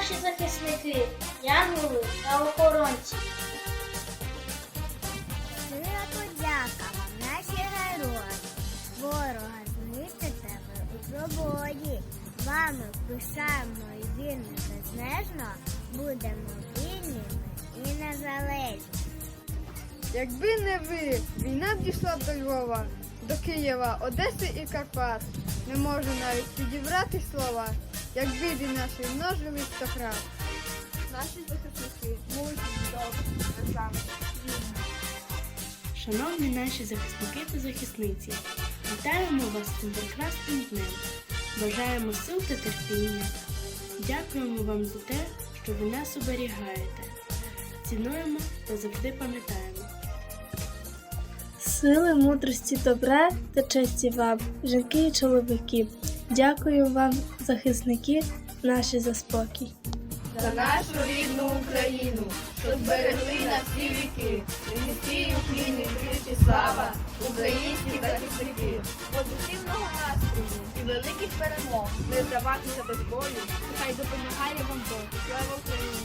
наші захисники, янголи та охоронці. Щира подяка вам, наші герої. Ворога знищите ви у свободі. Вами пишаємо і вільно безмежно. Будемо вільними і незалежні. Якби не ви, війна б дійшла б до Львова, до Києва, Одеси і Карпат. Не можу навіть підібрати слова, якби від нашої множили стократ. Наші захисники мужні, добрі, незламні, вільні. Шановні наші захисники та захисниці, вітаємо вас цим прекрасним днем. Бажаємо сил та терпіння. Дякуємо вам за те, що ви нас оберігаєте. Цінуємо та завжди пам'ятаємо. Сили, мудрості, добра та честі вам, жінки і чоловіки. Дякую вам, захисники, наші за спокій. За нашу рідну Україну, що зберегли на всі віки. Низький уклін кричі слава, українські захисники. Позитивного настрою і великих перемог. Не здаватися без бою. Хай допомагає вам Бог. Слава Україні!